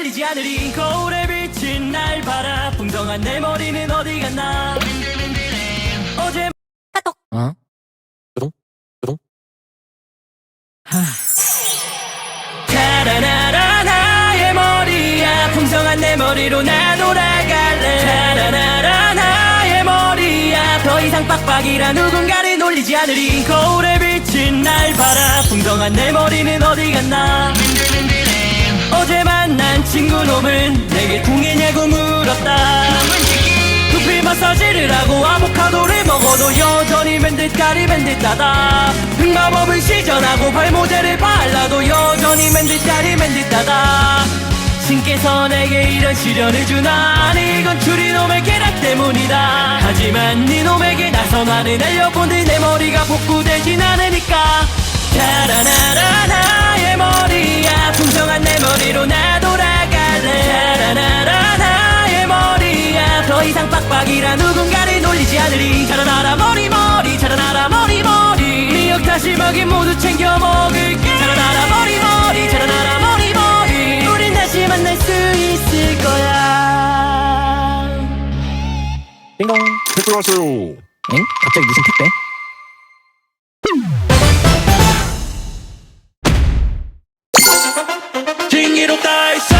놀리지 않으리. 거울에 비친 날 봐라. 풍성한 내 머리는 어디 갔나. 어제 어? 뚜둥? 뚜둥? 타라라라 나의 머리야. 풍성한 내 머리로 나 돌아갈래. 타라라라 나의 머리야. 더 이상 빡빡이라 누군가를 놀리지 않으리. 거울에 비친 날 봐라. 풍성한 내 머리는 어디 갔나 어제 만난 친구 놈은 내게 궁예냐고 물었다. 두피 마사지를 하고 아보카도를 먹어도 여전히 맨듯 가리 맨듯하다. 흑마법을 시전하고 발모제를 발라도 여전히 맨듯 가리 맨듯하다. 신께서 내게 이런 시련을 주나? 아니 이건 추리놈의 계략 때문이다. 하지만 니놈에게 나선화를 알려본들 내 머리가 복구되진 않으니까. 타라라라 나의 머리 이상 빡빡이라 누군가를 놀리지 않으리 자라나라 머리 머리 자라나라 머리 머리 미역 다시마기 모두 챙겨 먹을게 자라나라 머리 머리 자라나라 머리 머리 우린 다시 만날 수 있을 거야 띵동. 택배 왔어요. 엥? 갑자기 무슨 택배? 징기롭다 했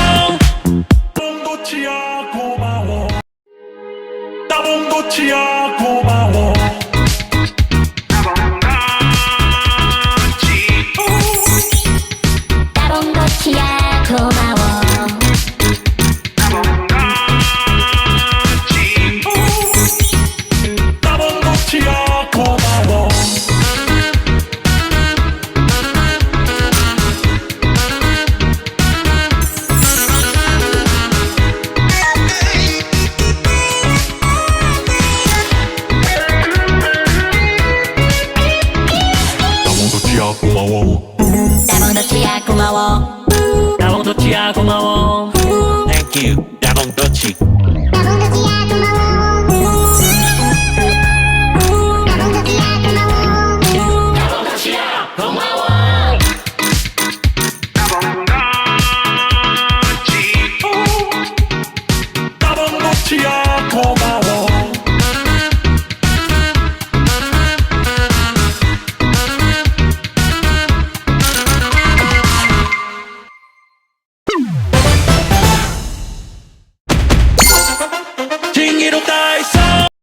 따봉도치야 고 나봉도치야 고마워 Thank you. 따봉도치. 따봉도치 야